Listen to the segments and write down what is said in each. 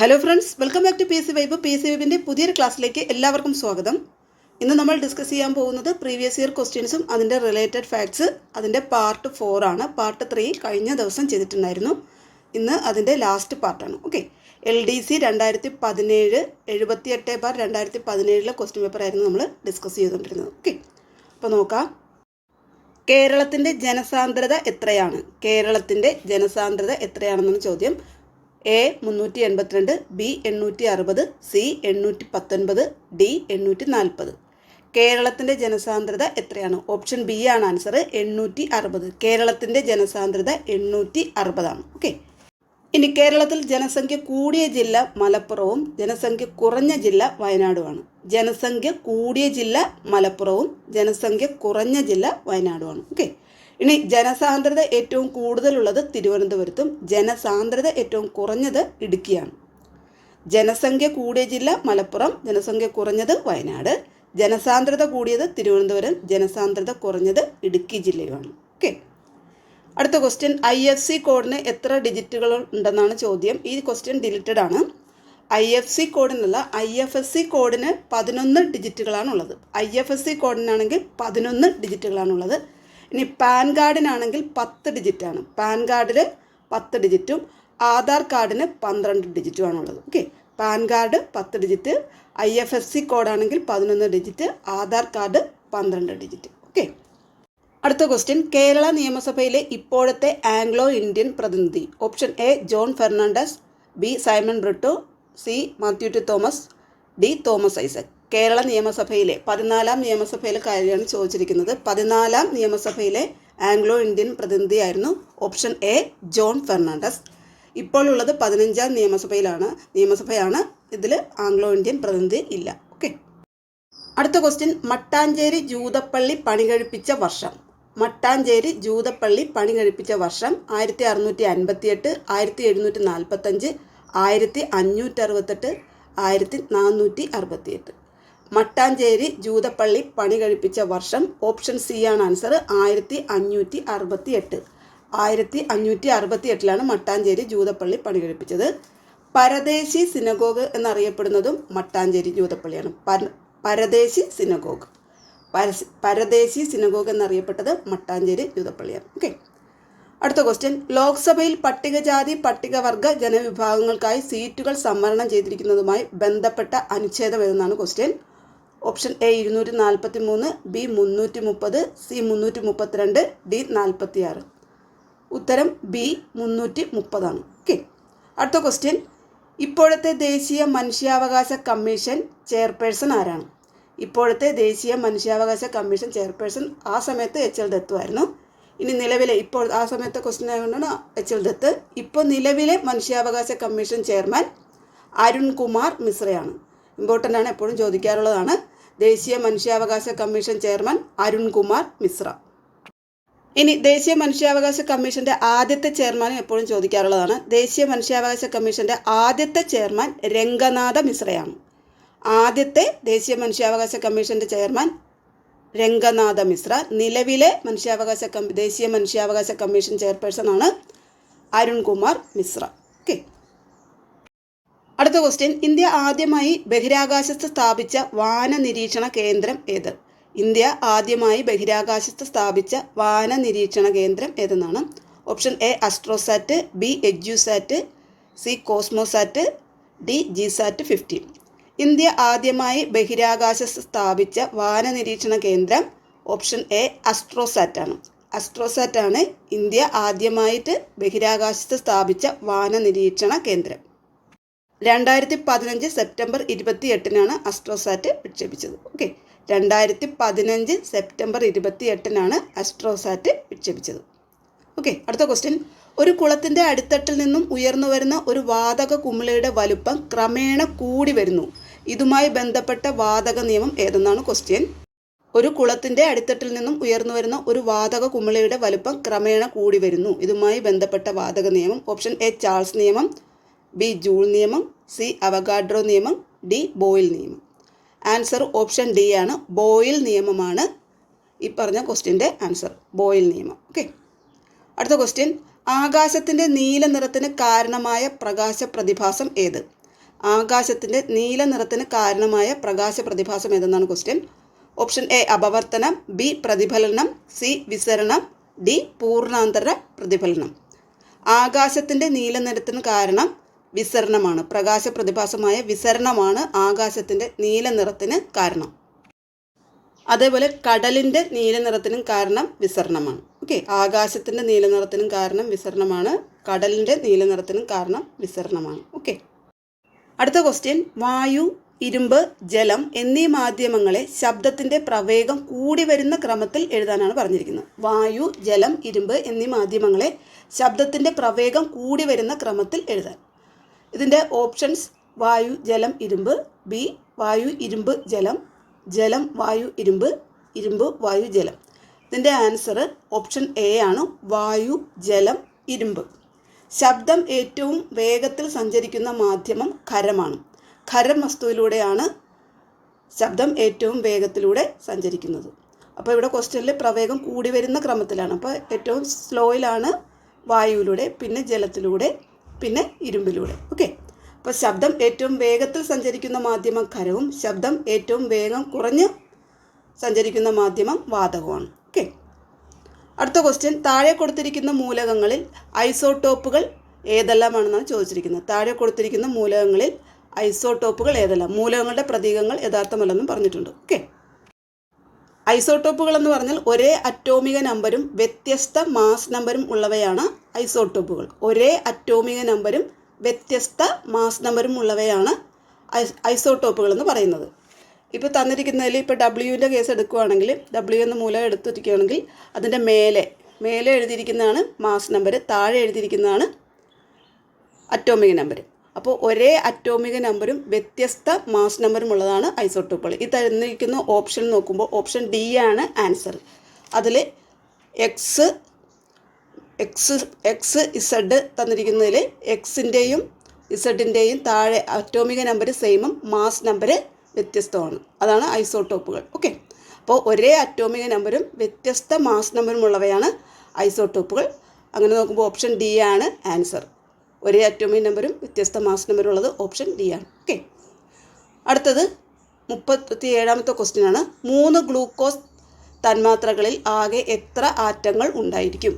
Hello friends welcome back to P C vibe P C വൈബിന്റെ പുതിയൊരു ക്ലാസ്സിലേക്ക് എല്ലാവർക്കും സ്വാഗതം. ഇന്ന് നമ്മൾ ഡിസ്കസ് ചെയ്യാൻ പോകുന്നത് പ്രീവിയസ് ഇയർ ക്വസ്റ്റ്യൻസും അതിന്റെ റിലേറ്റഡ് ഫാക്ട്സ് അതിന്റെ പാർട്ട് ഫോർ ആണ്. പാർട്ട് ത്രീ കഴിഞ്ഞ ദിവസം ചെയ്തിട്ടുണ്ടായിരുന്നു. ഇന്ന് അതിന്റെ ലാസ്റ്റ് പാർട്ടാണ് ഓക്കെ എൽ ഡി സി രണ്ടായിരത്തി പതിനേഴ് എഴുപത്തി എട്ട് ബാർ രണ്ടായിരത്തി പതിനേഴിലെ ക്വസ്റ്റ്യൻ പേപ്പർ ആയിരുന്നു നമ്മൾ ഡിസ്കസ് ചെയ്തുകൊണ്ടിരുന്നത്. ഓക്കെ അപ്പോൾ നോക്കാം. കേരളത്തിന്റെ ജനസാന്ദ്രത എത്രയാണ്? കേരളത്തിന്റെ ജനസാന്ദ്രത എത്രയാണെന്നാണ് ചോദ്യം. എ മുന്നൂറ്റി എൺപത്തിരണ്ട് ബി എണ്ണൂറ്റി അറുപത് സി എണ്ണൂറ്റി പത്തൊൻപത് ഡി എണ്ണൂറ്റി നാൽപ്പത്. കേരളത്തിന്റെ ജനസാന്ദ്രത എത്രയാണ്? ഓപ്ഷൻ ബി ആണ് ആൻസർ എണ്ണൂറ്റി അറുപത്. കേരളത്തിന്റെ ജനസാന്ദ്രത എണ്ണൂറ്റി അറുപതാണ്. ഓക്കെ. ഇനി കേരളത്തിൽ ജനസംഖ്യ കൂടിയ ജില്ല മലപ്പുറവും ജനസംഖ്യ കുറഞ്ഞ ജില്ല വയനാടുമാണ്. ജനസംഖ്യ കൂടിയ ജില്ല മലപ്പുറവും ജനസംഖ്യ കുറഞ്ഞ ജില്ല വയനാടുമാണ്. ഓക്കെ. ഇനി ജനസാന്ദ്രത ഏറ്റവും കൂടുതലുള്ളത് തിരുവനന്തപുരത്തും ജനസാന്ദ്രത ഏറ്റവും കുറഞ്ഞത് ഇടുക്കിയാണ്. ജനസംഖ്യ കൂടിയ ജില്ല മലപ്പുറം ജനസംഖ്യ കുറഞ്ഞത് വയനാട് ജനസാന്ദ്രത കൂടിയത് തിരുവനന്തപുരം ജനസാന്ദ്രത കുറഞ്ഞത് ഇടുക്കി ജില്ലയുമാണ് ഓക്കെ. അടുത്ത ക്വസ്റ്റ്യൻ ഐ എഫ് സി കോഡിന് എത്ര ഡിജിറ്റുകൾ ഉണ്ടെന്നാണ് ചോദ്യം. ഈ ക്വസ്റ്റ്യൻ ഡിലിറ്റഡ് ആണ്. ഐ എഫ് സി കോഡിനല്ല ഐ എഫ് എസ് സി കോഡിന് പതിനൊന്ന് ഡിജിറ്റുകളാണുള്ളത് ഐ എഫ് എസ് സി കോഡിനാണെങ്കിൽ പതിനൊന്ന് ഡിജിറ്റുകളാണുള്ളത് ഇനി പാൻ കാർഡിനാണെങ്കിൽ പത്ത് ഡിജിറ്റാണ്. പാൻ കാർഡിൽ പത്ത് ഡിജിറ്റും ആധാർ കാർഡിന് പന്ത്രണ്ട് ഡിജിറ്റുമാണുള്ളത്. ഓക്കെ? പാൻ കാർഡ് പത്ത് digit I F S C കോഡാണെങ്കിൽ പതിനൊന്ന് ഡിജിറ്റ് ആധാർ കാർഡ് പന്ത്രണ്ട് ഡിജിറ്റ്. ഓക്കെ? അടുത്ത ക്വസ്റ്റ്യൻ. കേരള നിയമസഭയിലെ ഇപ്പോഴത്തെ ആംഗ്ലോ ഇന്ത്യൻ പ്രതിനിധി. Option A John Fernandes B Simon Britto C Mathew T Thomas D Thomas Isaac. Kerala നിയമസഭയിലെ പതിനാലാം നിയമസഭയിലെ കാര്യമാണ് ചോദിച്ചിരിക്കുന്നത്. പതിനാലാം നിയമസഭയിലെ ആംഗ്ലോ ഇന്ത്യൻ പ്രതിനിധിയായിരുന്നു ഓപ്ഷൻ എ ജോൺ ഫെർണാണ്ടസ്. ഇപ്പോൾ ഉള്ളത് പതിനഞ്ചാം നിയമസഭയിലാണ്. നിയമസഭയാണ് ഇതിൽ ആംഗ്ലോ ഇന്ത്യൻ പ്രതിനിധി ഇല്ല. ഓക്കെ. അടുത്ത ക്വസ്റ്റ്യൻ. മട്ടാഞ്ചേരി ജൂതപ്പള്ളി പണി കഴിപ്പിച്ച വർഷം. മട്ടാഞ്ചേരി ജൂതപ്പള്ളി പണി കഴിപ്പിച്ച വർഷം ആയിരത്തി അറുന്നൂറ്റി അൻപത്തിയെട്ട് ആയിരത്തി എഴുന്നൂറ്റി നാൽപ്പത്തഞ്ച് ആയിരത്തി അഞ്ഞൂറ്റി അറുപത്തെട്ട് ആയിരത്തി നാനൂറ്റി അറുപത്തിയെട്ട് മട്ടാഞ്ചേരി ജൂതപ്പള്ളി പണി കഴിപ്പിച്ച വർഷം ഓപ്ഷൻ സി ആണ് ആൻസർ ആയിരത്തി അഞ്ഞൂറ്റി അറുപത്തി എട്ട് ആയിരത്തി അഞ്ഞൂറ്റി അറുപത്തി എട്ടിലാണ് മട്ടാഞ്ചേരി ജൂതപ്പള്ളി പണി കഴിപ്പിച്ചത്. പരദേശി സിനഗോഗ് എന്നറിയപ്പെടുന്നതും മട്ടാഞ്ചേരി ജൂതപ്പള്ളിയാണ്. പര- പരദേശി സിനഗോഗ്. പരദേശി സിനഗോഗ് എന്നറിയപ്പെട്ടത് മട്ടാഞ്ചേരി ജൂതപ്പള്ളിയാണ്. ഓക്കെ. അടുത്ത ക്വസ്റ്റ്യൻ ലോക്സഭയിൽ പട്ടികജാതി പട്ടികവർഗ ജനവിഭാഗങ്ങൾക്കായി സീറ്റുകൾ സംവരണം ചെയ്തിരിക്കുന്നതുമായി ബന്ധപ്പെട്ട അനുച്ഛേദം ഏതെന്നാണ് ക്വസ്റ്റ്യൻ ഓപ്ഷൻ എ ഇരുന്നൂറ്റി നാൽപ്പത്തി മൂന്ന് ബി മുന്നൂറ്റി മുപ്പത് സി മുന്നൂറ്റി മുപ്പത്തിരണ്ട് ഡി നാൽപ്പത്തി ആറ് ഉത്തരം ബി മുന്നൂറ്റി മുപ്പതാണ് ഓക്കെ അടുത്ത ക്വസ്റ്റ്യൻ ഇപ്പോഴത്തെ ദേശീയ മനുഷ്യാവകാശ കമ്മീഷൻ ചെയർപേഴ്സൺ ആരാണ്? ഇപ്പോഴത്തെ ദേശീയ മനുഷ്യാവകാശ കമ്മീഷൻ ചെയർപേഴ്സൺ ആ സമയത്ത് എച്ച് എൽ ദത്തുമായിരുന്നു ഇനി നിലവിലെ ഇപ്പോൾ ആ സമയത്തെ ക്വസ്റ്റ്യൻ ആയതുകൊണ്ടാണ് എച്ച് ദത്ത്. ഇപ്പോൾ നിലവിലെ മനുഷ്യാവകാശ കമ്മീഷൻ ചെയർമാൻ അരുൺ കുമാർ മിശ്രയാണ്. ഇമ്പോർട്ടന്റ് ആണ് എപ്പോഴും ചോദിക്കാറുള്ളതാണ്. ദേശീയ മനുഷ്യാവകാശ കമ്മീഷൻ ചെയർമാൻ അരുൺ കുമാർ മിശ്ര. ഇനി ദേശീയ മനുഷ്യാവകാശ കമ്മീഷന്റെ ആദ്യത്തെ ചെയർമാൻ എപ്പോഴും ചോദിക്കാറുള്ളതാണ്. ദേശീയ മനുഷ്യാവകാശ കമ്മീഷന്റെ ആദ്യത്തെ ചെയർമാൻ രംഗനാഥ മിശ്രയാണ്. ആദ്യത്തെ ദേശീയ മനുഷ്യാവകാശ കമ്മീഷന്റെ ചെയർമാൻ രംഗനാഥ മിശ്ര. നിലവിലെ മനുഷ്യാവകാശ ദേശീയ മനുഷ്യാവകാശ കമ്മീഷൻ ചെയർപേഴ്സൺ ആണ് അരുൺകുമാർ മിശ്ര. ഓക്കെ. അടുത്ത ക്വസ്റ്റ്യൻ ഇന്ത്യ ആദ്യമായി ബഹിരാകാശത്ത് സ്ഥാപിച്ച വാന നിരീക്ഷണ കേന്ദ്രം ഏത്? ഇന്ത്യ ആദ്യമായി ബഹിരാകാശത്ത് സ്ഥാപിച്ച വാന നിരീക്ഷണ കേന്ദ്രം ഏതെന്നാണ്? Option A Astrosat B Edusat C Cosmosat D GSAT fifteen. India ആദ്യമായി ബഹിരാകാശത്ത് സ്ഥാപിച്ച വാന നിരീക്ഷണ കേന്ദ്രം ഓപ്ഷൻ എ അസ്ട്രോസാറ്റ് ആണ്. അസ്ട്രോസാറ്റ് ആണ് ഇന്ത്യ ആദ്യമായിട്ട് ബഹിരാകാശത്ത് സ്ഥാപിച്ച വാന നിരീക്ഷണ കേന്ദ്രം. രണ്ടായിരത്തി പതിനഞ്ച് സെപ്റ്റംബർ ഇരുപത്തി എട്ടിനാണ് അസ്ട്രോസാറ്റ് വിക്ഷേപിച്ചത്. ഓക്കെ. രണ്ടായിരത്തി പതിനഞ്ച് സെപ്റ്റംബർ ഇരുപത്തി എട്ടിനാണ് അസ്ട്രോസാറ്റ് വിക്ഷേപിച്ചത്. ഓക്കെ. അടുത്ത ക്വസ്റ്റ്യൻ. ഒരു കുളത്തിന്റെ അടിത്തട്ടിൽ നിന്നും ഉയർന്നു വരുന്ന ഒരു വാതക കുമിളയുടെ വലുപ്പം ക്രമേണ കൂടി വരുന്നു. ഇതുമായി ബന്ധപ്പെട്ട വാതക നിയമം ഏതെന്നാണ് ക്വസ്റ്റ്യൻ ഒരു കുളത്തിന്റെ അടിത്തട്ടിൽ നിന്നും ഉയർന്നു വരുന്ന ഒരു വാതക കുമിളയുടെ വലുപ്പം ക്രമേണ കൂടി വരുന്നു. ഇതുമായി ബന്ധപ്പെട്ട വാതക നിയമം ഓപ്ഷൻ എ ചാൾസ് നിയമം ബി ജൂൾ നിയമം സി അവഗാഡ്രോ നിയമം ഡി ബോയിൽ നിയമം. ആൻസർ ഓപ്ഷൻ ഡി ആണ്. ബോയിൽ നിയമമാണ് ഈ പറഞ്ഞ ക്വസ്റ്റ്യന്റെ ആൻസർ. ബോയിൽ നിയമം. ഓക്കെ. അടുത്ത ക്വസ്റ്റ്യൻ ആകാശത്തിന്റെ നീല നിറത്തിന് കാരണമായ പ്രകാശ പ്രതിഭാസം ഏത്? ആകാശത്തിന്റെ നീല നിറത്തിന് കാരണമായ പ്രകാശ പ്രതിഭാസം ഏതെന്നാണ് ക്വസ്റ്റ്യൻ ഓപ്ഷൻ എ അപവർത്തനം. ബി പ്രതിഫലനം. സി വിസരണം. ഡി പൂർണാന്തര പ്രതിഫലനം. ആകാശത്തിന്റെ നീല നിറത്തിന് കാരണം വിസരണമാണ്. പ്രകാശ പ്രതിഭാസമായ വിസരണമാണ് ആകാശത്തിന്റെ നീല നിറത്തിന് കാരണം. അതേപോലെ കടലിന്റെ നീല നിറത്തിനും കാരണം വിസരണമാണ്. ഓക്കെ ആകാശത്തിന്റെ നീല നിറത്തിനും കാരണം വിസരണമാണ്. കടലിന്റെ നീല നിറത്തിനും കാരണം വിസരണമാണ്. ഓക്കെ അടുത്ത ക്വസ്റ്റ്യൻ വായു ഇരുമ്പ് ജലം എന്നീ മാധ്യമങ്ങളെ ശബ്ദത്തിന്റെ പ്രവേഗം കൂടി വരുന്ന ക്രമത്തിൽ എഴുതാനാണ് പറഞ്ഞിരിക്കുന്നത്. വായു ജലം ഇരുമ്പ് എന്നീ മാധ്യമങ്ങളെ ശബ്ദത്തിന്റെ പ്രവേഗം കൂടി വരുന്ന ക്രമത്തിൽ എഴുതാൻ. ഇതിന്റെ ഓപ്ഷൻസ് വായു ജലം ഇരുമ്പ് ബി വായു ഇരുമ്പ് ജലം ജലം വായു ഇരുമ്പ് ഇരുമ്പ് വായു ജലം. ഇതിന്റെ ആൻസർ ഓപ്ഷൻ എ ആണ് വായു ജലം ഇരുമ്പ്. ശബ്ദം ഏറ്റവും വേഗത്തിൽ സഞ്ചരിക്കുന്ന മാധ്യമം ഖരമാണ്. ഖരം വസ്തുവിലൂടെയാണ് ശബ്ദം ഏറ്റവും വേഗത്തിലൂടെ സഞ്ചരിക്കുന്നത്. അപ്പോൾ ഇവിടെ ക്വസ്റ്റ്യനിൽ പ്രവേഗം കൂടി വരുന്ന ക്രമത്തിലാണ്. അപ്പോൾ ഏറ്റവും സ്ലോയിലാണ് വായുവിലൂടെ പിന്നെ ജലത്തിലൂടെ പിന്നെ ഇരുമ്പിലൂടെ. ഓക്കെ അപ്പോൾ ശബ്ദം ഏറ്റവും വേഗത്തിൽ സഞ്ചരിക്കുന്ന മാധ്യമം ഖരവും ശബ്ദം ഏറ്റവും വേഗം കുറഞ്ഞ് സഞ്ചരിക്കുന്ന മാധ്യമം വാതകമാണ് ഓക്കെ അടുത്ത ക്വസ്റ്റ്യൻ താഴെ കൊടുത്തിരിക്കുന്ന മൂലകങ്ങളിൽ ഐസോട്ടോപ്പുകൾ ഏതെല്ലാമാണെന്നാണ് ചോദിച്ചിരിക്കുന്നത്. താഴെ കൊടുത്തിരിക്കുന്ന മൂലകങ്ങളിൽ ഐസോടോപ്പുകൾ ഏതെല്ലാം? മൂലകങ്ങളുടെ പ്രതീകങ്ങൾ യഥാർത്ഥമല്ലെന്നും പറഞ്ഞിട്ടുണ്ട്. ഓക്കെ ഐസോടോപ്പുകൾ എന്ന് പറഞ്ഞാൽ ഒരേ അറ്റോമിക നമ്പരും വ്യത്യസ്ത മാസ് നമ്പരും ഉള്ളവയാണ് ഐസോടോപ്പുകൾ. ഒരേ അറ്റോമിക നമ്പരും വ്യത്യസ്ത മാസ് നമ്പരും ഉള്ളവയാണ് ഐസോട്ടോപ്പുകൾ എന്ന് പറയുന്നത്. ഇപ്പോൾ തന്നിരിക്കുന്നതിൽ ഇപ്പോൾ ഡബ്ല്യുവിന്റെ കേസ് എടുക്കുകയാണെങ്കിൽ ഡബ്ല്യു എന്ന മൂലം എടുത്തിരിക്കുകയാണെങ്കിൽ അതിന്റെ മേലെ മേലെ എഴുതിയിരിക്കുന്നതാണ് മാസ് നമ്പർ താഴെ എഴുതിയിരിക്കുന്നതാണ് അറ്റോമിക് നമ്പർ അപ്പോൾ ഒരേ അറ്റോമിക നമ്പറും വ്യത്യസ്ത മാസ് നമ്പറും ഉള്ളതാണ് ഐസോട്ടോപ്പുകൾ ഈ തന്നിരിക്കുന്ന ഓപ്ഷൻ നോക്കുമ്പോൾ ഓപ്ഷൻ ഡി ആണ് ആൻസർ അതിൽ എക്സ് എക്സ് എക്സ് ഇസഡ് തന്നിരിക്കുന്നതിൽ എക്സിന്റെയും ഇസഡിന്റെയും താഴെ അറ്റോമിക നമ്പർ സെയിമും മാസ് നമ്പർ വ്യത്യസ്തമാണ്. അതാണ് ഐസോട്ടോപ്പുകൾ ഓക്കെ. അപ്പോൾ ഒരേ അറ്റോമിക നമ്പറും വ്യത്യസ്ത മാസ് നമ്പറും ഉള്ളവയാണ് ഐസോട്ടോപ്പുകൾ അങ്ങനെ നോക്കുമ്പോൾ ഓപ്ഷൻ ഡി ആണ് ആൻസർ. ഒരേ അറ്റോമിക നമ്പറും വ്യത്യസ്ത മാസ് നമ്പറും ഉള്ളത് ഓപ്ഷൻ ഡി ആണ്. ഓക്കെ. അടുത്തത് മുപ്പത്തി ഏഴാമത്തെ ക്വസ്റ്റ്യൻ ആണ് മൂന്ന് ഗ്ലൂക്കോസ് തന്മാത്രകളിൽ ആകെ എത്ര ആറ്റങ്ങൾ ഉണ്ടായിരിക്കും?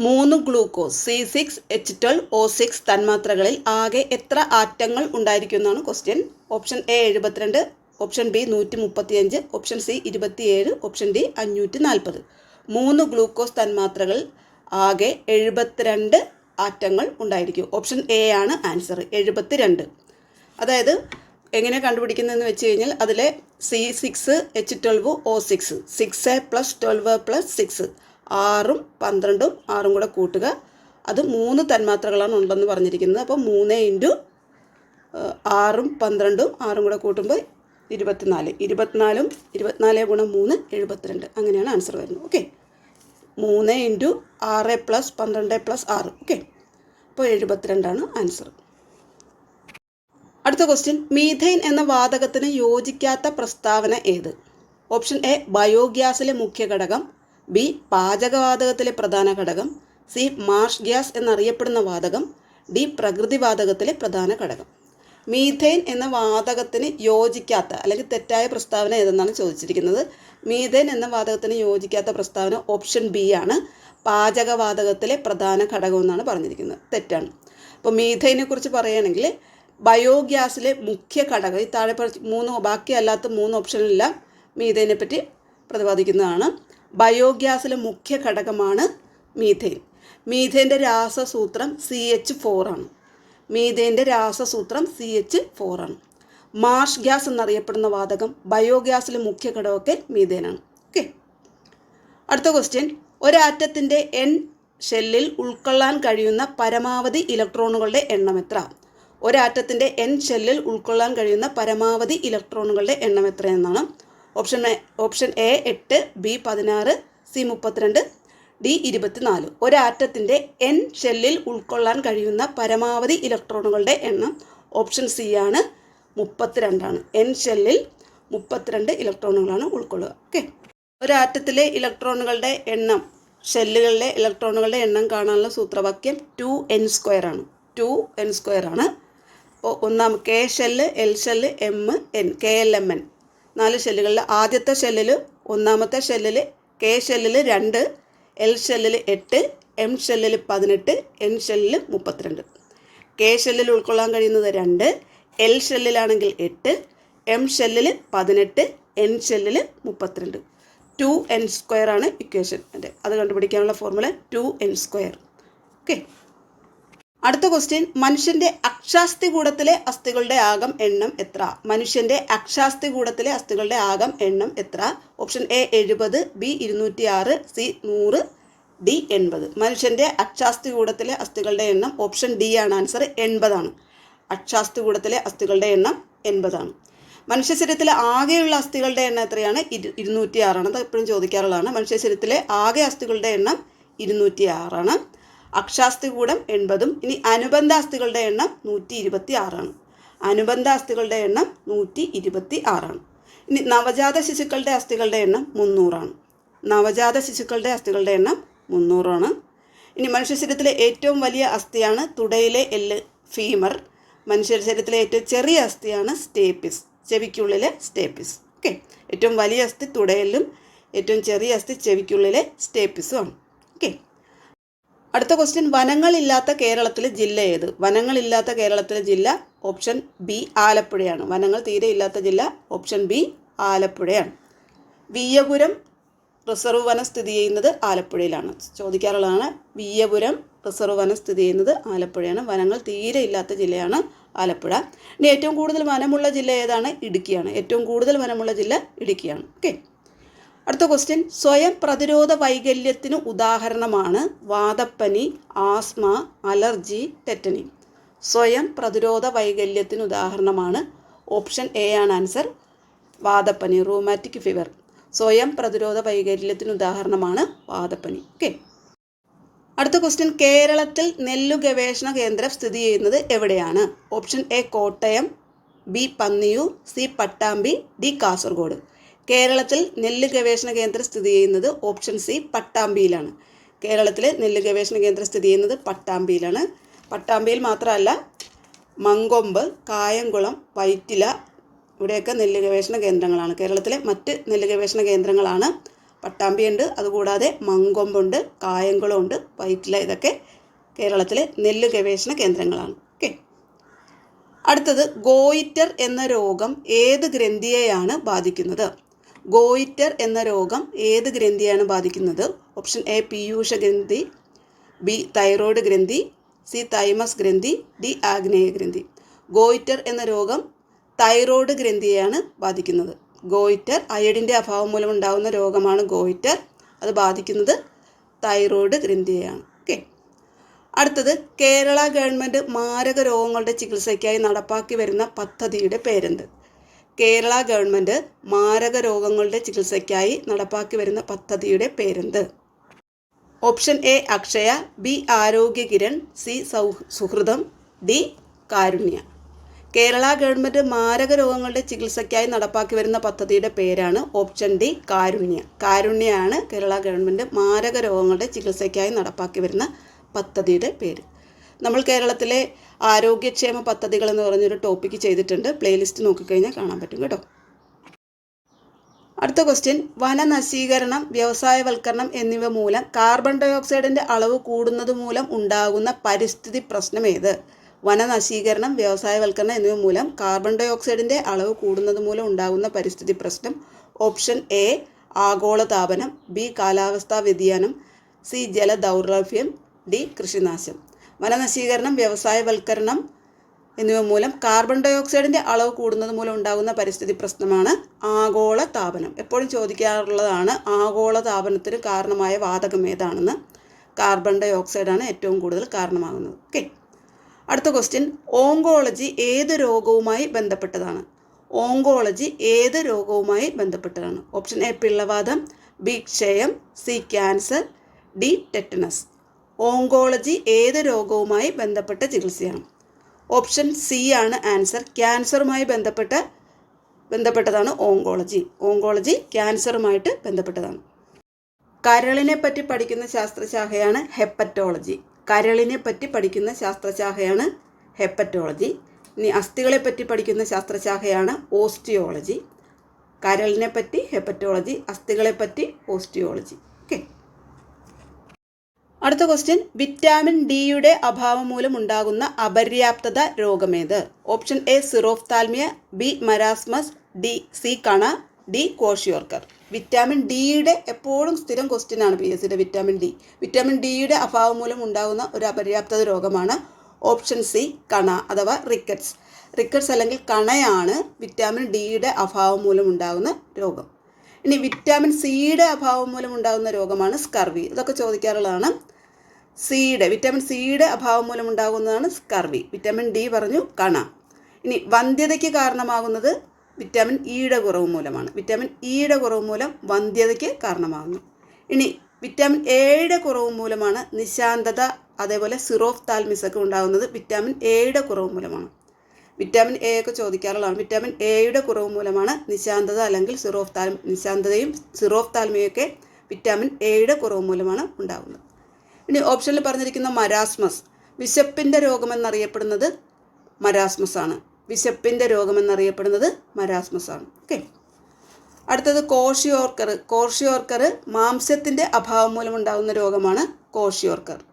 മൂന്ന് glucose C six H twelve O six തന്മാത്രകളിൽ ആകെ എത്ര ആറ്റങ്ങൾ ഉണ്ടായിരിക്കും എന്നാണ് ക്വസ്റ്റ്യൻ ഓപ്ഷൻ എ എഴുപത്തിരണ്ട് ഓപ്ഷൻ ബി നൂറ്റി മുപ്പത്തിയഞ്ച് ഓപ്ഷൻ സി ഇരുപത്തിയേഴ് ഓപ്ഷൻ ഡി അഞ്ഞൂറ്റി നാൽപ്പത് മൂന്ന് ഗ്ലൂക്കോസ് തന്മാത്രകൾ ആകെ എഴുപത്തിരണ്ട് ആറ്റങ്ങൾ ഉണ്ടായിരിക്കും. ഓപ്ഷൻ എ ആണ് ആൻസർ എഴുപത്തിരണ്ട്. അതായത് എങ്ങനെ കണ്ടുപിടിക്കുന്നതെന്ന് വെച്ച് കഴിഞ്ഞാൽ അതിലെ C six H twelve O six six A plus twelve plus six. ആറും പന്ത്രണ്ടും ആറും കൂടെ കൂട്ടുക. അത് മൂന്ന് തന്മാത്രകളാണ് ഉണ്ടെന്ന് പറഞ്ഞിരിക്കുന്നത്. അപ്പോൾ മൂന്ന് ഇന്റു ആറും പന്ത്രണ്ടും ആറും കൂടെ കൂട്ടുമ്പോൾ ഇരുപത്തിനാല്. ഇരുപത്തിനാലും ഇരുപത്തിനാല് ഗുണം മൂന്ന് എഴുപത്തിരണ്ട്. അങ്ങനെയാണ് ആൻസർ വരുന്നത്. ഓക്കെ. മൂന്ന് ഇന്റു ആറ് പ്ലസ് പന്ത്രണ്ട് പ്ലസ് ആറ്. ഓക്കെ. അപ്പോൾ എഴുപത്തിരണ്ടാണ് ആൻസർ. അടുത്ത ക്വസ്റ്റ്യൻ. മീഥൈൻ എന്ന വാതകത്തിന് യോജിക്കാത്ത പ്രസ്താവന ഏത്? ഓപ്ഷൻ എ ബയോഗ്യാസിലെ മുഖ്യ ഘടകം. ബി പാചകവാതകത്തിലെ പ്രധാന ഘടകം സി മാർഷ് ഗ്യാസ് എന്നറിയപ്പെടുന്ന വാതകം ഡി പ്രകൃതിവാതകത്തിലെ പ്രധാന ഘടകം. മീഥൈൻ എന്ന വാതകത്തിന് യോജിക്കാത്ത അല്ലെങ്കിൽ തെറ്റായ പ്രസ്താവന ഏതെന്നാണ് ചോദിച്ചിരിക്കുന്നത്? മീഥൈൻ എന്ന വാതകത്തിന് യോജിക്കാത്ത പ്രസ്താവന ഓപ്ഷൻ ബി ആണ്. പാചകവാതകത്തിലെ പ്രധാന ഘടകം എന്നാണ് പറഞ്ഞിരിക്കുന്നത്. തെറ്റാണ്. അപ്പോൾ മീഥൈനെ കുറിച്ച് പറയുകയാണെങ്കിൽ ബയോഗ്യാസിലെ മുഖ്യ ഘടകം ഈ താഴെ മൂന്ന് ബാക്കി അല്ലാത്ത മൂന്ന് ഓപ്ഷനിലെല്ലാം മീഥൈനെ പറ്റി പ്രതിപാദിക്കുന്നതാണ്. ബയോഗ്യാസിലെ മുഖ്യ ഘടകമാണ് മീഥേൻ. മീഥേന്റെ രാസസൂത്രം സി എച്ച് ഫോർ ആണ്. മീഥേന്റെ രാസസൂത്രം സി എച്ച് ഫോർ ആണ്. മാർഷ് ഗ്യാസ് എന്നറിയപ്പെടുന്ന വാതകം ബയോഗ്യാസിലെ മുഖ്യ ഘടകമൊക്കെ മീഥേനാണ്. ഓക്കെ? അടുത്ത ക്വസ്റ്റ്യൻ ഒരാറ്റത്തിന്റെ എൻ ഷെല്ലിൽ ഉൾക്കൊള്ളാൻ കഴിയുന്ന പരമാവധി ഇലക്ട്രോണുകളുടെ എണ്ണം എത്ര? ഒരാറ്റത്തിന്റെ എൻ ഷെല്ലിൽ ഉൾക്കൊള്ളാൻ കഴിയുന്ന പരമാവധി ഇലക്ട്രോണുകളുടെ എണ്ണം എത്ര എന്നാണ്? ഓപ്ഷൻ ഓപ്ഷൻ എ എട്ട് ബി പതിനാറ് സി മുപ്പത്തിരണ്ട് ഡി ഇരുപത്തിനാല്. ഒരാറ്റത്തിന്റെ എൻ ഷെല്ലിൽ ഉൾക്കൊള്ളാൻ കഴിയുന്ന പരമാവധി ഇലക്ട്രോണുകളുടെ എണ്ണം ഓപ്ഷൻ സി ആണ് മുപ്പത്തിരണ്ടാണ്. എൻ ഷെല്ലിൽ മുപ്പത്തിരണ്ട് ഇലക്ട്രോണുകളാണ് ഉൾക്കൊള്ളുക. ഓക്കെ ഒരാറ്റത്തിലെ ഇലക്ട്രോണുകളുടെ എണ്ണം ഷെല്ലുകളിലെ ഇലക്ട്രോണുകളുടെ എണ്ണം കാണാനുള്ള സൂത്രവാക്യം ടു എൻ സ്ക്വയർ ആണ്. ടു എൻ സ്ക്വയർ ആണ്. ഒ- ഒന്നാം K shell L shell M N K L M N നാല് ഷെല്ലുകളിൽ ആദ്യത്തെ ഷെല്ലിൽ ഒന്നാമത്തെ ഷെല്ലിൽ കെ ഷെല്ലിൽ രണ്ട് എൽ ഷെല്ലിൽ എട്ട് എം ഷെല്ലിൽ പതിനെട്ട് എൻ ഷെല്ലിൽ മുപ്പത്തിരണ്ട്. കെ ഷെല്ലിൽ ഉൾക്കൊള്ളാൻ കഴിയുന്നത് രണ്ട് എൽ ഷെല്ലിലാണെങ്കിൽ എട്ട് എം ഷെല്ലിൽ പതിനെട്ട് എൻ ഷെല്ലിൽ മുപ്പത്തിരണ്ട്. ടു എൻ സ്ക്വയർ ആണ് ഇക്വേഷൻ അത് കണ്ടുപിടിക്കാനുള്ള formula two N square. Okay. അടുത്ത ക്വസ്റ്റ്യൻ മനുഷ്യന്റെ അക്ഷാസ്തി കൂടത്തിലെ അസ്ഥികളുടെ ആകം എണ്ണം എത്ര? മനുഷ്യന്റെ അക്ഷാസ്തി കൂടത്തിലെ അസ്ഥികളുടെ ആകം എണ്ണം എത്ര? ഓപ്ഷൻ എ എഴുപത് ബി ഇരുന്നൂറ്റി ആറ് സി നൂറ് ഡി എൺപത്. മനുഷ്യന്റെ അക്ഷാസ്തി കൂടത്തിലെ അസ്ഥികളുടെ എണ്ണം ഓപ്ഷൻ ഡി ആണ്. ആൻസർ എൺപതാണ്. അക്ഷാസ്തി കൂടത്തിലെ അസ്ഥികളുടെ എണ്ണം എൺപതാണ്. മനുഷ്യ ശരീരത്തിലെ ആകെയുള്ള അസ്ഥികളുടെ എണ്ണം എത്രയാണ്? ഇരു ഇരുന്നൂറ്റി ആറാണ് അത് എപ്പോഴും ചോദിക്കാറുള്ളതാണ്. മനുഷ്യ ശരീരത്തിലെ ആകെ അസ്ഥികളുടെ എണ്ണം ഇരുന്നൂറ്റി ആറാണ് അക്ഷാസ്തി കൂടം എൺപതും ഇനി അനുബന്ധ അസ്ഥികളുടെ എണ്ണം നൂറ്റി ഇരുപത്തി ആറാണ് അനുബന്ധ അസ്ഥികളുടെ എണ്ണം നൂറ്റി ഇരുപത്തി ആറാണ് ഇനി നവജാത ശിശുക്കളുടെ അസ്ഥികളുടെ എണ്ണം മുന്നൂറാണ്. നവജാത ശിശുക്കളുടെ അസ്ഥികളുടെ എണ്ണം മുന്നൂറാണ്. ഇനി മനുഷ്യ ശരീരത്തിലെ ഏറ്റവും വലിയ അസ്ഥിയാണ് തുടയിലെ എല്ല് ഫീമർ മനുഷ്യ ശരീരത്തിലെ ഏറ്റവും ചെറിയ അസ്ഥിയാണ് സ്റ്റേപ്പിസ് ചെവിക്കുള്ളിലെ സ്റ്റേപ്പിസ് ഓക്കെ ഏറ്റവും വലിയ അസ്ഥി തുടയിലും ഏറ്റവും ചെറിയ അസ്ഥി ചെവിക്കുള്ളിലെ സ്റ്റേപ്പിസും ആണ്. ഓക്കെ അടുത്ത ക്വസ്റ്റ്യൻ വനങ്ങളില്ലാത്ത കേരളത്തിലെ ജില്ല ഏത്? വനങ്ങളില്ലാത്ത കേരളത്തിലെ ജില്ല ഓപ്ഷൻ ബി ആലപ്പുഴയാണ്. വനങ്ങൾ തീരെ ഇല്ലാത്ത ജില്ല ഓപ്ഷൻ ബി ആലപ്പുഴയാണ്. വിയ്യപുരം റിസർവ് വനം സ്ഥിതി ചെയ്യുന്നത് ആലപ്പുഴയിലാണ്. ചോദിക്കാറുള്ളതാണ് വിയ്യപുരം റിസർവ് വനം സ്ഥിതി ചെയ്യുന്നത് ആലപ്പുഴയാണ്. വനങ്ങൾ തീരെ ഇല്ലാത്ത ജില്ലയാണ് ആലപ്പുഴ. ഇനി ഏറ്റവും കൂടുതൽ വനമുള്ള ജില്ല ഏതാണ്? ഇടുക്കിയാണ്. ഏറ്റവും കൂടുതൽ വനമുള്ള ജില്ല ഇടുക്കിയാണ്. ഓക്കെ അടുത്ത ക്വസ്റ്റ്യൻ സ്വയം പ്രതിരോധ വൈകല്യത്തിന് ഉദാഹരണമാണ് വാദപ്പനി ആസ്മ അലർജി ടെറ്റനി സ്വയം പ്രതിരോധ വൈകല്യത്തിന് ഉദാഹരണമാണ്. ഓപ്ഷൻ എ ആണ് ആൻസർ വാദപ്പനി റൂമാറ്റിക് ഫീവർ സ്വയം പ്രതിരോധ വൈകല്യത്തിന് ഉദാഹരണമാണ് വാദപ്പനി. ഓക്കെ അടുത്ത ക്വസ്റ്റ്യൻ കേരളത്തിൽ നെല്ലു ഗവേഷണ കേന്ദ്രം സ്ഥിതി ചെയ്യുന്നത് എവിടെയാണ്? Option A Kottayam B Panniyur C Pattambi D Kasaragod. കേരളത്തിൽ നെല്ല് ഗവേഷണ കേന്ദ്രം സ്ഥിതി ചെയ്യുന്നത് ഓപ്ഷൻ സി പട്ടാമ്പിയിലാണ്. കേരളത്തിലെ നെല്ല് ഗവേഷണ കേന്ദ്രം സ്ഥിതി ചെയ്യുന്നത് പട്ടാമ്പിയിലാണ്. പട്ടാമ്പിയിൽ മാത്രമല്ല മങ്കൊമ്പ് കായംകുളം വൈറ്റില ഇവിടെയൊക്കെ നെല്ല് ഗവേഷണ കേന്ദ്രങ്ങളാണ്. കേരളത്തിലെ മറ്റ് നെല്ല് ഗവേഷണ കേന്ദ്രങ്ങളാണ് പട്ടാമ്പിയുണ്ട്. അതുകൂടാതെ മങ്കൊമ്പുണ്ട് കായംകുളമുണ്ട് വൈറ്റില ഇതൊക്കെ കേരളത്തിലെ നെല്ല് ഗവേഷണ കേന്ദ്രങ്ങളാണ്. ഓക്കെ. അടുത്തത് ഗോയിറ്റർ എന്ന രോഗം ഏത് ഗ്രന്ഥിയെയാണ് ബാധിക്കുന്നത്? ഗോയിറ്റർ എന്ന രോഗം ഏത് ഗ്രന്ഥിയാണ് ബാധിക്കുന്നത്? ഓപ്ഷൻ എ പീയൂഷ ഗ്രന്ഥി ബി തൈറോയ്ഡ് ഗ്രന്ഥി സി തൈമസ് ഗ്രന്ഥി ഡി ആഗ്നേയ ഗ്രന്ഥി. ഗോയിറ്റർ എന്ന രോഗം തൈറോയ്ഡ് ഗ്രന്ഥിയെയാണ് ബാധിക്കുന്നത്. ഗോയിറ്റർ അയഡിന്റെ അഭാവം മൂലം ഉണ്ടാകുന്ന രോഗമാണ് ഗോയിറ്റർ. അത് ബാധിക്കുന്നത് തൈറോയ്ഡ് ഗ്രന്ഥിയെയാണ്. ഓക്കെ. അടുത്തത് കേരള ഗവൺമെന്റ് മാരക രോഗങ്ങളുടെ ചികിത്സയ്ക്കായി നടപ്പാക്കി വരുന്ന പദ്ധതിയുടെ പേരെന്ത്? കേരള ഗവൺമെന്റ് മാരക രോഗങ്ങളുടെ ചികിത്സയ്ക്കായി നടപ്പാക്കി വരുന്ന പദ്ധതിയുടെ പേരെന്ത്? Option A Akshaya B Arogyakiran C സൗ സുഹൃതം ഡി കാരുണ്യ. കേരള ഗവൺമെന്റ് മാരക രോഗങ്ങളുടെ ചികിത്സയ്ക്കായി നടപ്പാക്കി വരുന്ന പദ്ധതിയുടെ പേരാണ് ഓപ്ഷൻ ഡി കാരുണ്യ. കാരുണ്യയാണ് കേരള ഗവൺമെന്റ് മാരക രോഗങ്ങളുടെ ചികിത്സയ്ക്കായി നടപ്പാക്കി വരുന്ന പദ്ധതിയുടെ പേര്. നമ്മൾ കേരളത്തിലെ ആരോഗ്യക്ഷേമ പദ്ധതികൾ എന്ന് പറഞ്ഞൊരു ടോപ്പിക്ക് ചെയ്തിട്ടുണ്ട്. പ്ലേലിസ്റ്റ് നോക്കിക്കഴിഞ്ഞാൽ കാണാൻ പറ്റും കേട്ടോ. അടുത്ത ക്വസ്റ്റ്യൻ വനനശീകരണം വ്യവസായവൽക്കരണം എന്നിവ മൂലം കാർബൺ ഡയോക്സൈഡിന്റെ അളവ് കൂടുന്നത് മൂലം ഉണ്ടാകുന്ന പരിസ്ഥിതി പ്രശ്നം ഏത്? വനനശീകരണം വ്യവസായവൽക്കരണം എന്നിവ മൂലം കാർബൺ ഡയോക്സൈഡിന്റെ അളവ് കൂടുന്നത് മൂലം ഉണ്ടാകുന്ന പരിസ്ഥിതി പ്രശ്നം ഓപ്ഷൻ എ ആഗോളതാപനം ബി കാലാവസ്ഥാ വ്യതിയാനം സി ജലദൗർലഭ്യം ഡി കൃഷിനാശം. വനനശീകരണം വ്യവസായവൽക്കരണം എന്നിവ മൂലം കാർബൺ ഡയോക്സൈഡിന്റെ അളവ് കൂടുന്നത് മൂലം ഉണ്ടാകുന്ന പരിസ്ഥിതി പ്രശ്നമാണ് ആഗോള താപനം. എപ്പോഴും ചോദിക്കാറുള്ളതാണ് ആഗോള താപനത്തിന് കാരണമായ വാതകം ഏതാണെന്ന്. കാർബൺ ഡയോക്സൈഡാണ് ഏറ്റവും കൂടുതൽ കാരണമാകുന്നത്. ഓക്കെ അടുത്ത ക്വസ്റ്റ്യൻ ഓങ്കോളജി ഏത് രോഗവുമായി ബന്ധപ്പെട്ടതാണ്? ഓങ്കോളജി ഏത് രോഗവുമായി ബന്ധപ്പെട്ടതാണ്? ഓപ്ഷൻ എ പിള്ളവാദം. ബി ക്ഷയം. C cancer D tetanus oncology ഏത് രോഗവുമായി ബന്ധപ്പെട്ട ചികിത്സയാണ്? ഓപ്ഷൻ സി ആണ് ആൻസർ. ക്യാൻസറുമായി ബന്ധപ്പെട്ട ബന്ധപ്പെട്ടതാണ് ഓങ്കോളജി. ഓങ്കോളജി ക്യാൻസറുമായിട്ട് ബന്ധപ്പെട്ടതാണ്. കരളിനെ പറ്റി പഠിക്കുന്ന ശാസ്ത്രശാഖയാണ് ഹെപ്പറ്റോളജി. കരളിനെ പറ്റി പഠിക്കുന്ന ശാസ്ത്രശാഖയാണ് ഹെപ്പറ്റോളജി. ഇനി അസ്ഥികളെ പറ്റി പഠിക്കുന്ന ശാസ്ത്രശാഖയാണ് ഓസ്റ്റിയോളജി. കരളിനെ പറ്റി ഹെപ്പറ്റോളജി അസ്ഥികളെ പറ്റി ഓസ്റ്റിയോളജി. ഓക്കെ. അടുത്ത ക്വസ്റ്റ്യൻ വിറ്റാമിൻ ഡിയുടെ അഭാവം മൂലം ഉണ്ടാകുന്ന അപര്യാപ്തത രോഗമേത്? Option A xerophthalmia B marasmus D C കണ ഡി കോഷിയോർക്കർ വിറ്റാമിൻ ഡിയുടെ എപ്പോഴും സ്ഥിരം ക്വസ്റ്റ്യൻ ആണ് പി എസ് സിയുടെ വിറ്റാമിൻ ഡി വിറ്റാമിൻ ഡിയുടെ അഭാവം മൂലം ഉണ്ടാകുന്ന ഒരു അപര്യാപ്തത രോഗമാണ് ഓപ്ഷൻ സി കണ അഥവാ റിക്കറ്റ്സ് റിക്കറ്റ്സ് അല്ലെങ്കിൽ കണയാണ് വിറ്റാമിൻ ഡിയുടെ അഭാവം മൂലം ഉണ്ടാകുന്ന രോഗം. ഇനി വിറ്റാമിൻ സിയുടെ അഭാവം മൂലം ഉണ്ടാകുന്ന രോഗമാണ് സ്കർവി ഇതൊക്കെ ചോദിക്കാറുള്ളതാണ്. സിയുടെ വിറ്റാമിൻ സിയുടെ അഭാവം മൂലം ഉണ്ടാകുന്നതാണ് സ്കർവി വിറ്റാമിൻ ഡി പറഞ്ഞു കണ. ഇനി വന്ധ്യതയ്ക്ക് കാരണമാകുന്നത് വിറ്റാമിൻ ഇയുടെ കുറവ് മൂലമാണ്. വിറ്റാമിൻ ഇയുടെ കുറവ് മൂലം വന്ധ്യതയ്ക്ക് കാരണമാകുന്നു. ഇനി വിറ്റാമിൻ എയുടെ കുറവ് മൂലമാണ് നിശാന്തത അതേപോലെ സിറോഫ് താൽമിസൊക്കെ ഉണ്ടാകുന്നത് വിറ്റാമിൻ എയുടെ കുറവ് മൂലമാണ്. വിറ്റാമിൻ എ ഒക്കെ ചോദിക്കാറുള്ളതാണ്. വിറ്റാമിൻ എയുടെ കുറവ് മൂലമാണ് നിശാന്തത അല്ലെങ്കിൽ സിറോഫ് താൽ നിശാന്തതയും സിറോഫ് താൽമയൊക്കെ വിറ്റാമിൻ എയുടെ കുറവ് മൂലമാണ് ഉണ്ടാകുന്നത് ഇനി ഓപ്ഷനിൽ പറഞ്ഞിരിക്കുന്ന മരാസ്മസ്. വിശപ്പിന്റെ രോഗമെന്നറിയപ്പെടുന്നത് മരാസ്മസ് ആണ് വിശപ്പിന്റെ രോഗമെന്നറിയപ്പെടുന്നത് മരാസ്മസ് ആണ് ഓക്കെ അടുത്തത് കോഷിയോർക്കർ. കോഷിയോർക്കർ മാംസ്യത്തിന്റെ അഭാവം മൂലമുണ്ടാകുന്ന രോഗമാണ് കോഷിയോർക്കർ.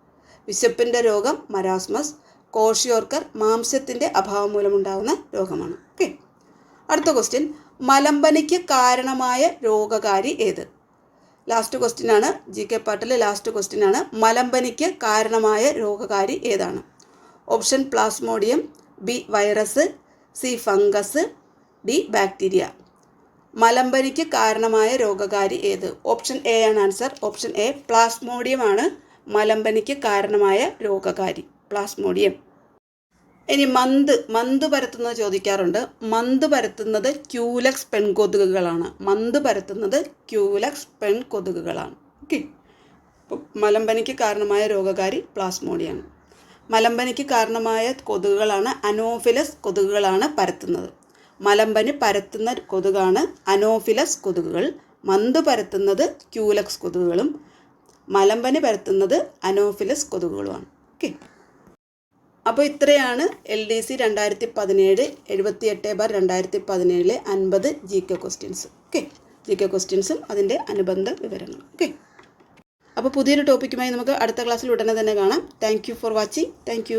വിശപ്പിന്റെ രോഗം മരാസ്മസ്. കോഷിയോർക്കർ മാംസ്യത്തിന്റെ അഭാവം മൂലമുണ്ടാകുന്ന രോഗമാണ്. ഓക്കെ അടുത്ത ക്വസ്റ്റ്യൻ മലമ്പനിക്ക് കാരണമായ രോഗകാരി ഏത്? ലാസ്റ്റ് ക്വസ്റ്റ്യൻ ആണ്. ജി കെ പാട്ടിലെ ലാസ്റ്റ് ക്വസ്റ്റ്യൻ ആണ്. മലമ്പനിക്ക് കാരണമായ രോഗകാരി ഏതാണ്? Option plasmodium B virus C fungus D bacteria മലമ്പനിക്ക് കാരണമായ രോഗകാരി ഏത്? ഓപ്ഷൻ എ ആണ് ആൻസർ ഓപ്ഷൻ എ പ്ലാസ്മോഡിയമാണ് മലമ്പനിക്ക് കാരണമായ രോഗകാരി. പ്ലാസ്മോഡിയം. ഇനി മന്ത് മന്ത് പരത്തുന്നത് ചോദിക്കാറുണ്ട്. മന്ത് പരത്തുന്നത് ക്യൂലക്സ് പെൺകൊതുകുകളാണ്. മന്ത് പരത്തുന്നത് ക്യൂലക്സ് പെൺകൊതുകുകളാണ്. ഓക്കെ. മലമ്പനിക്ക് കാരണമായ രോഗകാരി പ്ലാസ്മോഡിയാണ്. മലമ്പനിക്ക് കാരണമായ കൊതുകുകളാണ് അനോഫിലസ് കൊതുകുകളാണ് പരത്തുന്നത്. മലമ്പനി പരത്തുന്ന കൊതുകാണ് അനോഫിലസ് കൊതുകുകൾ. മന്ത് പരത്തുന്നത് ക്യൂലക്സ് കൊതുകുകളും. മലമ്പനി പരത്തുന്നത് അനോഫിലസ് കൊതുകുകളുമാണ്. ഓക്കെ. അപ്പോൾ ഇത്രയാണ് എൽ ഡി സി രണ്ടായിരത്തി പതിനേഴ് എഴുപത്തി എട്ട് ബാർ രണ്ടായിരത്തി പതിനേഴിലെ അൻപത് G K questions okay G K ക്വസ്റ്റ്യൻസും അതിന്റെ അനുബന്ധ വിവരങ്ങളും. ഓക്കെ അപ്പോൾ പുതിയൊരു ടോപ്പിക്കുമായി നമുക്ക് അടുത്ത ക്ലാസ്സിൽ ഉടനെ തന്നെ കാണാം. Thank for watching thank